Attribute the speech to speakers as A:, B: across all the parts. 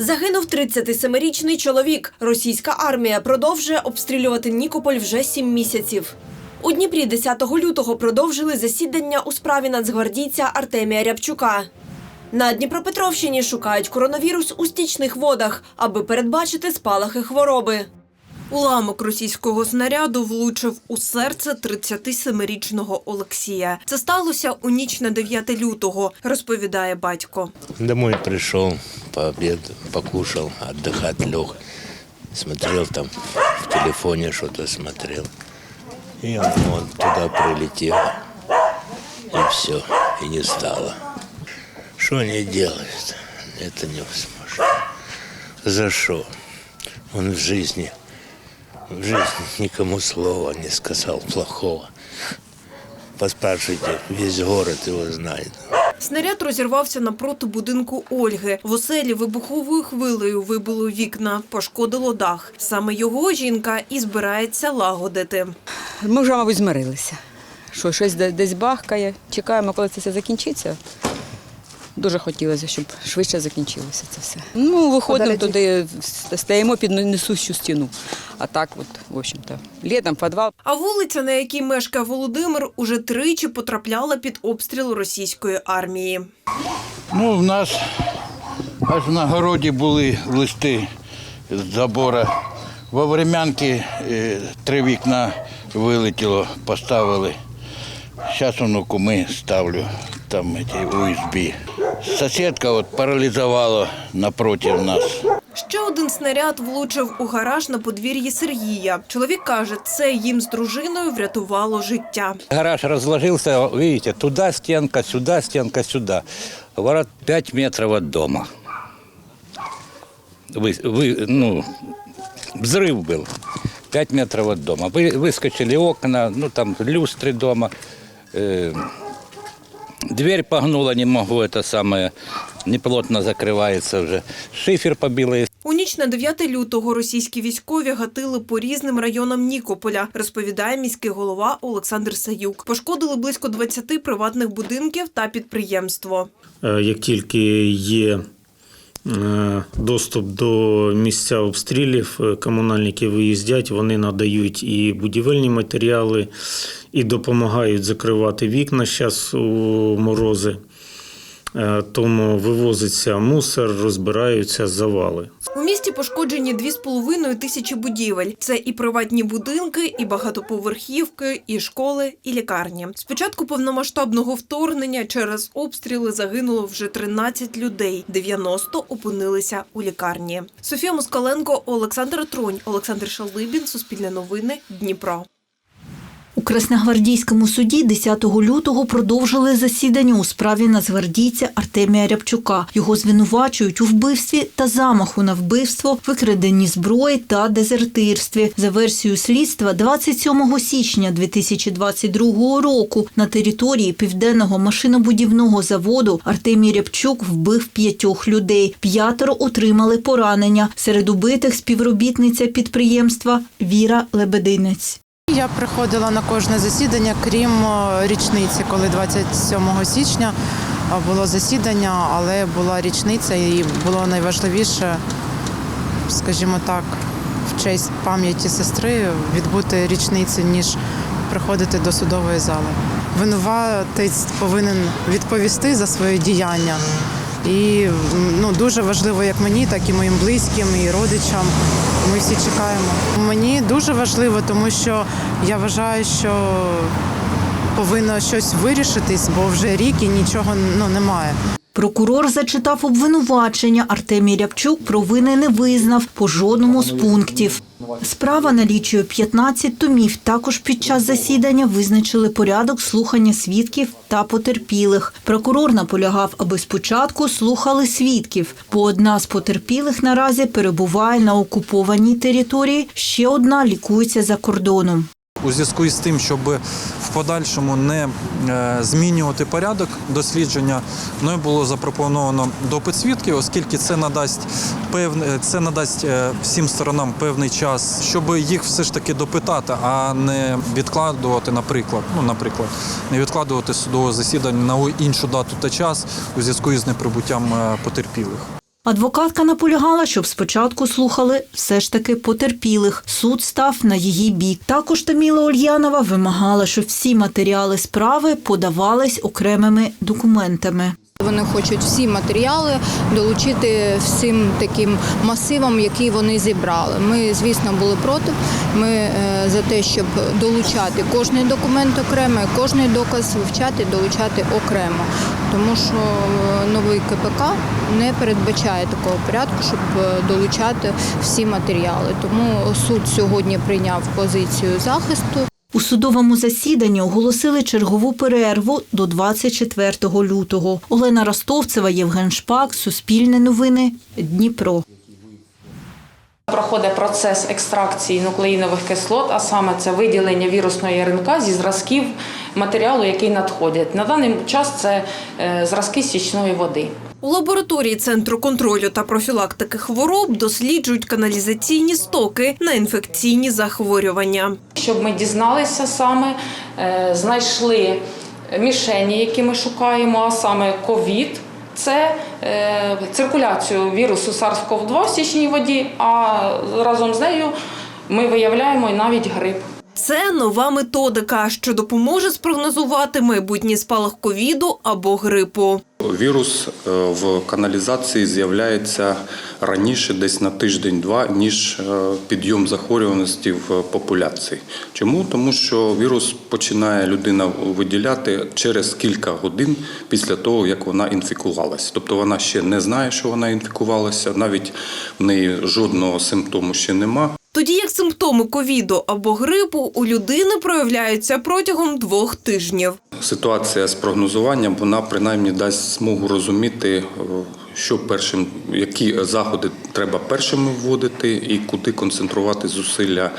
A: Загинув 37-річний чоловік. Російська армія продовжує обстрілювати Нікополь вже сім місяців. У Дніпрі 10 лютого продовжили засідання у справі нацгвардійця Артемія Рябчука. На Дніпропетровщині шукають коронавірус у стічних водах, аби передбачити спалахи хвороби. Уламок російського снаряду влучив у серце 37-річного Олексія. Це сталося у ніч на 9 лютого, розповідає батько.
B: Домой пришел, пообед, покушал, отдыхать лег. Смотрел там в телефоне что-то смотрел. И оно туда прилетело. И все, и не стало. Что они делают? Это невозможно. За что? Он в жизни, в жизни никому слова не сказал плохого. Поспрашивайте, весь город его знает.
A: Снаряд розірвався напроти будинку Ольги. В оселі вибуховою хвилею вибило вікна, пошкодило дах. Саме його жінка і збирається лагодити.
C: Ми вже, мабуть, змирилися. Що щось де- десь бахкає. Чекаємо, коли це все закінчиться. Дуже хотілося, щоб швидше закінчилося це все. Ну, виходимо туди, стаємо під несущу стіну. А так, от, в общем-то, літом підвал.
A: А вулиця, на якій мешкає Володимир, уже тричі потрапляла під обстріл російської армії.
D: Ну, в нас аж на городі були листи з забора. Во врем'янки е, три вікна вилетіло, поставили. Зараз воно куми ставлю, там ці USB. Сусідка от паралізувала напроти нас.
A: Ще один снаряд влучив у гараж на подвір'ї Сергія. Чоловік каже, це їм з дружиною врятувало життя.
E: Гараж разложился, видите, туда стенка, сюда стенка, сюда. Ворот 5 метров от дома. Вы, вы, ну, взрыв был. 5 метров от дома. Вы, выскочили окна, ну там люстры дома. Э, дверь погнула, не могу, это самое, неплотно закрывается уже. Шифер побило,
A: У ніч на 9 лютого російські військові гатили по різним районам Нікополя, розповідає міський голова Олександр Саюк. Пошкодили близько 20 приватних будинків та підприємство.
F: Е, Як тільки є доступ до місця обстрілів, е, комунальники виїздять, вони надають і будівельні матеріали, і допомагають закривати вікна зараз у морози. Е, Тому вивозиться мусор, розбираються завали.
A: У місті пошкоджені 2,5 тисячі будівель. Це і приватні будинки, і багатоповерхівки, і школи, і лікарні. З початку повномасштабного вторгнення через обстріли загинуло вже 13 людей. 90 опинилися у лікарні. Софія Москаленко, Олександр Тронь, Олександр Шалибін, Суспільне новини, Дніпро.
G: У Красногвардійському суді 10 лютого продовжили засідання у справі нацгвардійця Артемія Рябчука. Його звинувачують у вбивстві та замаху на вбивство, викраденні зброї та дезертирстві. За версією слідства, 27 січня 2022 року на території південного машинобудівного заводу Артемій Рябчук вбив п'ятьох людей. П'ятеро отримали поранення. Серед убитих співробітниця підприємства Віра Лебединець.
H: Я приходила на кожне засідання, крім е, річниці, коли 27 січня е, було засідання, але була річниця і було найважливіше, скажімо так, в честь пам'яті сестри відбути річниці, ніж приходити до судової зали. Винуватець повинен відповісти за своє діяння. І ну, дуже важливо як мені, так і моїм близьким, і родичам. Ми всі чекаємо. Мені дуже важливо, тому що я вважаю, що повинно щось вирішитись, бо вже рік і нічого ну, немає.
G: Прокурор зачитав обвинувачення. Артемій Рябчук провини не визнав по жодному з пунктів. Справа налічує 15 томів. Також під час засідання визначили порядок слухання свідків та потерпілих. Прокурор наполягав, аби спочатку слухали свідків, бо одна з потерпілих наразі перебуває на окупованій території, ще одна лікується за кордоном.
I: У зв'язку із тим, щоб в подальшому не е, змінювати порядок дослідження, мною було запропоновано допит свідків, оскільки це надасть певне, це надасть е, всім сторонам певний час, щоб їх все ж таки допитати, а не відкладувати, наприклад, ну наприклад, не відкладувати судове засідання на іншу дату та час у зв'язку із неприбуттям е, потерпілих.
G: Адвокатка наполягала, щоб спочатку слухали все ж таки потерпілих. Суд став на її бік. Також Таміла Ольянова вимагала, щоб всі матеріали справи подавались окремими документами.
J: Вони хочуть всі матеріали долучити всім таким масивам, які вони зібрали. Ми, звісно, були проти. Ми е, за те, щоб долучати кожний документ окремо, кожний доказ вивчати, долучати окремо. Тому що е, новий КПК не передбачає такого порядку, щоб е, долучати всі матеріали. Тому суд сьогодні прийняв позицію захисту.
G: У судовому засіданні оголосили чергову перерву до 24 лютого. Олена Ростовцева, Євген Шпак, Суспільне новини, Дніпро.
K: Проходить процес екстракції нуклеїнових кислот, а саме це виділення вірусної РНК зі зразків матеріалу, який надходять. На даний час це е, зразки стічної води.
A: У лабораторії Центру контролю та профілактики хвороб досліджують каналізаційні стоки на інфекційні захворювання.
K: Щоб ми дізналися саме, е, знайшли мішені, які ми шукаємо, а саме ковід. Це е, циркуляцію вірусу SARS-CoV-2 в стічній воді, а разом з нею ми виявляємо і навіть грип.
A: Це нова методика, що допоможе спрогнозувати майбутній спалах ковіду або грипу.
L: Вірус е, в каналізації з'являється раніше, десь на тиждень-два, ніж е, підйом захворюваності в популяції. Чому? Тому що вірус починає людина виділяти через кілька годин після того, як вона інфікувалася. Тобто вона ще не знає, що вона інфікувалася, навіть в неї жодного симптому ще нема.
A: Тоді як симптоми ковіду або грипу у людини проявляються протягом двох тижнів.
L: Ситуація з прогнозуванням вона принаймні дасть змогу розуміти, е, що першим, які заходи треба першими вводити, і куди концентрувати зусилля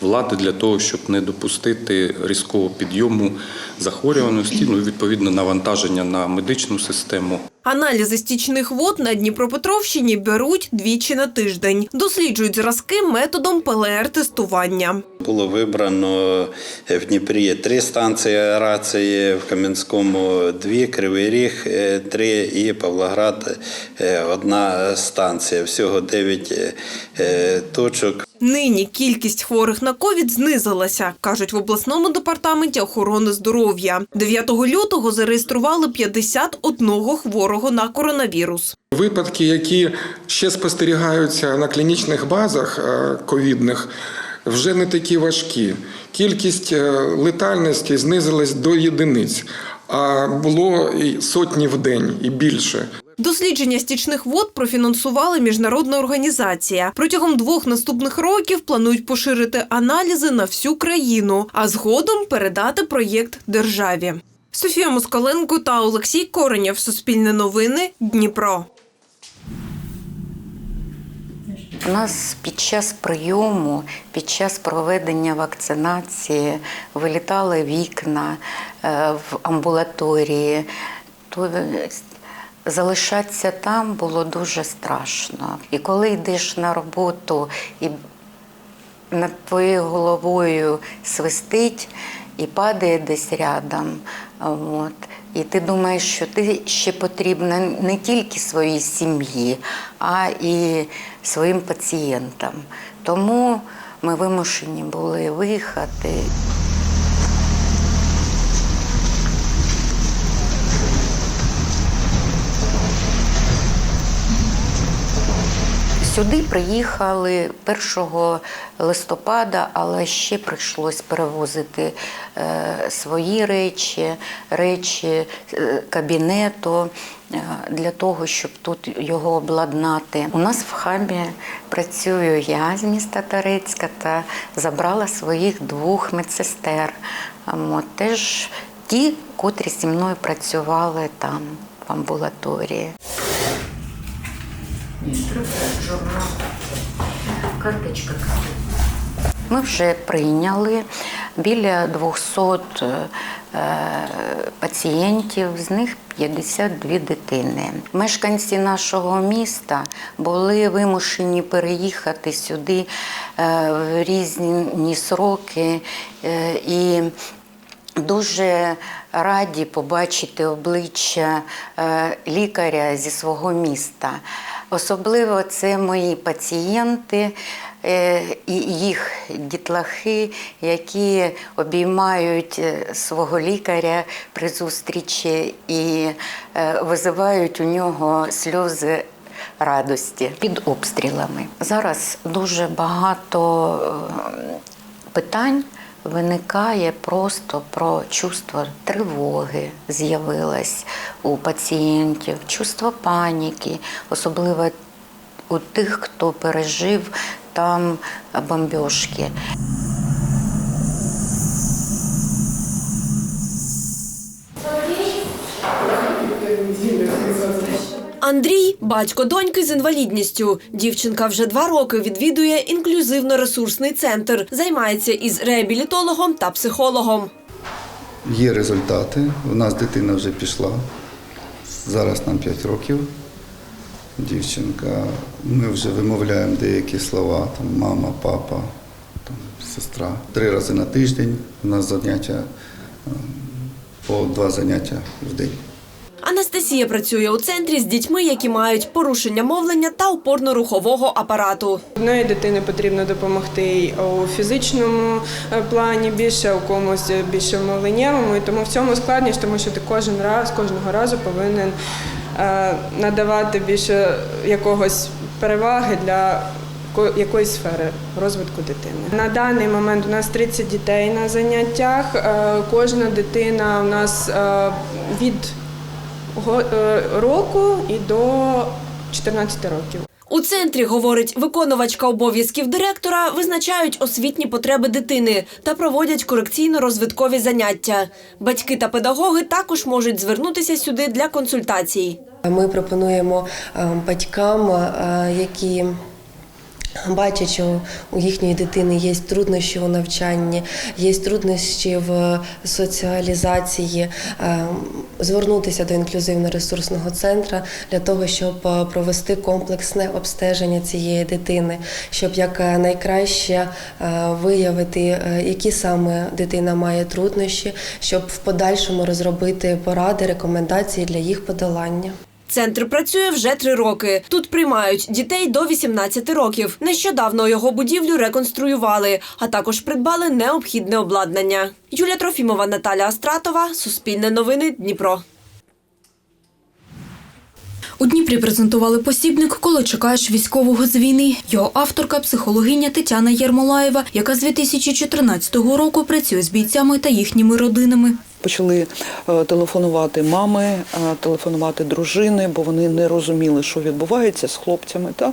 L: влади для того, щоб не допустити різкого підйому захворюваності, ну відповідно навантаження на медичну систему.
A: Аналізи стічних вод на Дніпропетровщині беруть двічі на тиждень. Досліджують зразки методом ПЛР-тестування.
M: Було вибрано в Дніпрі три станції аерації, в Кам'янському дві, Кривий Ріг е, три і Павлоград е, одна станція. Всього дев'ять е, точок.
A: Нині кількість хворих на ковід знизилася, кажуть в обласному департаменті охорони здоров'я. 9 лютого зареєстрували 51 хворого на коронавірус.
N: Випадки, які ще спостерігаються на клінічних базах е, ковідних, вже не такі важкі. Кількість е, летальності знизилась до єдиниць, а було і сотні в день і більше.
A: Дослідження стічних вод профінансувала міжнародна організація. Протягом двох наступних років планують поширити аналізи на всю країну, а згодом передати проєкт державі. Софія Москаленко та Олексій Коренєв. Суспільне новини. Дніпро.
O: У нас під час прийому, під час проведення вакцинації вилітали вікна е, в амбулаторії. То е, залишатися там було дуже страшно. І коли йдеш на роботу і над твоєю головою свистить і падає десь рядом. От. І ти думаєш, що ти ще потрібна не тільки своїй сім'ї, а і своїм пацієнтам. Тому ми вимушені були виїхати. Сюди приїхали 1 листопада, але ще прийшлось перевозити е, свої речі, речі е, кабінету е, для того, щоб тут його обладнати. У нас в хабі працюю я з міста Торецька та забрала своїх двох медсестер. От, теж ті, котрі зі мною працювали там в амбулаторії. Карточка. Ми вже прийняли біля 200 е, пацієнтів, з них 52 дитини. Мешканці нашого міста були вимушені переїхати сюди е, в різні сроки е, і Дуже раді побачити обличчя лікаря зі свого міста. Особливо це мої пацієнти е, і їх дітлахи, які обіймають е, свого лікаря при зустрічі і е, визивають у нього сльози радості під обстрілами. Зараз дуже багато питань виникає просто про чувство тривоги з'явилось у пацієнтів, чувство паніки, особливо у тих, хто пережив там бомбіжки.
A: Андрій батько доньки з інвалідністю. Дівчинка вже два роки відвідує інклюзивно-ресурсний центр, займається із реабілітологом та психологом.
P: Є результати. У нас дитина вже пішла. Зараз нам 5 років. Дівчинка. Ми вже вимовляємо деякі слова, там мама, папа, там, сестра. Три рази на тиждень у нас заняття е, по два заняття в день.
A: Анастасія працює у центрі з дітьми, які мають порушення мовлення та опорно-рухового апарату.
Q: Одної дитини потрібно допомогти у фізичному е, плані більше, у комусь більше мовленнєвому. І тому в цьому складність, тому що ти кожен раз, кожного разу повинен е, надавати більше якогось переваги для ко- якоїсь сфери розвитку дитини. На даний момент у нас 30 дітей на заняттях. Е, Кожна дитина у нас від року і до 14 років.
A: У центрі, говорить виконувачка обов'язків директора, визначають освітні потреби дитини та проводять корекційно-розвиткові заняття. Батьки та педагоги також можуть звернутися сюди для консультацій.
R: Ми пропонуємо е, батькам, е, які бачать, що у їхньої дитини є труднощі у навчанні, є труднощі в соціалізації, е, звернутися до інклюзивно-ресурсного центру для того, щоб е, провести комплексне обстеження цієї дитини, щоб як е, найкраще виявити, які саме дитина має труднощі, щоб в подальшому розробити поради, рекомендації для їх подолання.
A: Центр працює вже три роки. Тут приймають дітей до 18 років. Нещодавно його будівлю реконструювали, а також придбали необхідне обладнання. Юлія Трофімова, Наталя Астратова, Суспільне новини, Дніпро.
S: У Дніпрі презентували посібник «Коли чекаєш військового з війни». Його авторка – психологиня Тетяна Єрмолаєва, яка з 2014 року працює з бійцями та їхніми родинами.
T: Почали е, телефонувати мами, е, телефонувати дружини, бо вони не розуміли, що відбувається з хлопцями, та?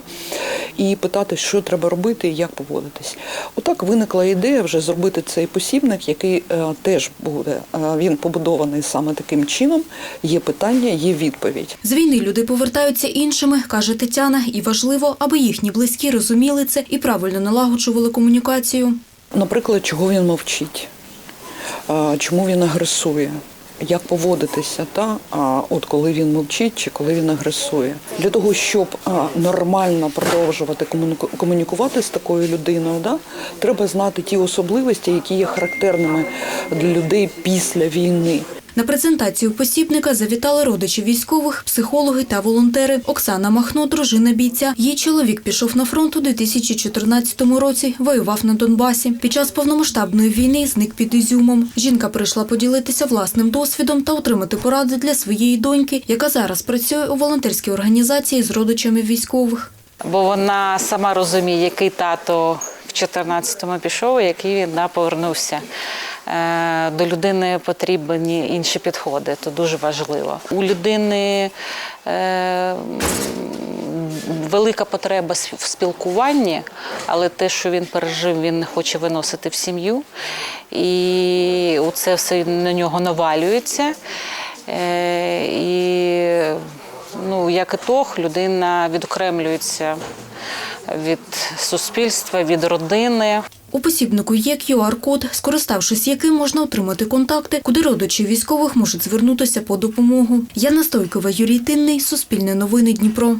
T: і питати, що треба робити і як поводитись. Отак виникла ідея вже зробити цей посібник, який е, теж буде. Він побудований саме таким чином. Є питання, є відповідь.
S: З війни люди повертаються іншими, каже Тетяна, і важливо, аби їхні близькі розуміли це і правильно налагоджували комунікацію.
T: Наприклад, чого він мовчить, чому він агресує, як поводитися, та? от коли він мовчить чи коли він агресує. Для того, щоб нормально продовжувати комуніку- комунікувати з такою людиною, да? треба знати ті особливості, які є характерними для людей після війни.
S: На презентацію посібника завітали родичі військових, психологи та волонтери. Оксана Махно, дружина бійця. Її чоловік пішов на фронт у 2014 році, воював на Донбасі. Під час повномасштабної війни зник під Ізюмом. Жінка прийшла поділитися власним досвідом та отримати поради для своєї доньки, яка зараз працює у волонтерській організації з родичами військових.
U: бо вона сама розуміє, який тато в 14-му пішов, який він повернувся. Е, До людини потрібні інші підходи, це дуже важливо. У людини е, велика потреба в спілкуванні, але те, що він пережив, він не хоче виносити в сім'ю. І це все на нього навалюється. Е, І ну, як ітог, людина відокремлюється від суспільства, від родини.
S: У посібнику є QR-код, скориставшись яким можна отримати контакти, куди родичі військових можуть звернутися по допомогу. Яна Стойкова, Юрій Тинний, Суспільне новини Дніпро.